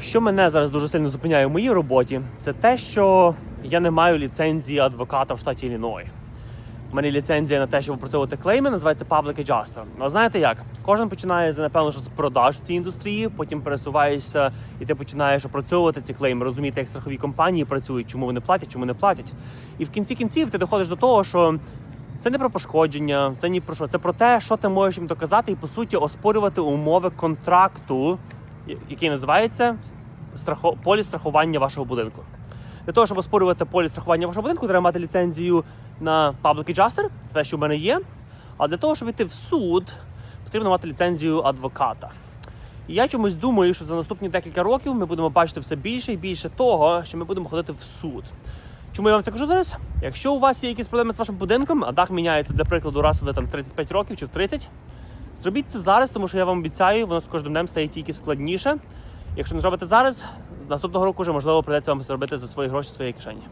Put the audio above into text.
Що мене зараз дуже сильно зупиняє в моїй роботі, це те, що я не маю ліцензії адвоката в штаті Ілліной. У мене ліцензія на те, щоб опрацьовувати клейми, називається Public Adjuster. Ну, знаєте як? Кожен починає напевно, що з продаж в цій індустрії, потім пересуваєшся і ти починаєш опрацьовувати ці клейми, розуміти, як страхові компанії працюють, чому вони платять, чому не платять. І в кінці кінців ти доходиш до того, що це не про пошкодження, це ні про що. Це про те, що ти можеш їм доказати, і по суті оспорювати умови контракту, який називається поліс страхування вашого будинку. Для того, щоб оспорювати поліс страхування вашого будинку, треба мати ліцензію на Public Adjuster, це те, що в мене є. А для того, щоб йти в суд, потрібно мати ліцензію адвоката. І я чомусь думаю, що за наступні декілька років ми будемо бачити все більше і більше того, що ми будемо ходити в суд. Чому я вам це кажу зараз? Якщо у вас є якісь проблеми з вашим будинком, а дах міняється для прикладу раз в там 35 років чи в 30, зробіть це зараз, тому що я вам обіцяю, воно з кожним днем стає тільки складніше. Якщо не зробите зараз, з наступного року вже можливо придеться вам зробити за свої гроші своєї кишені.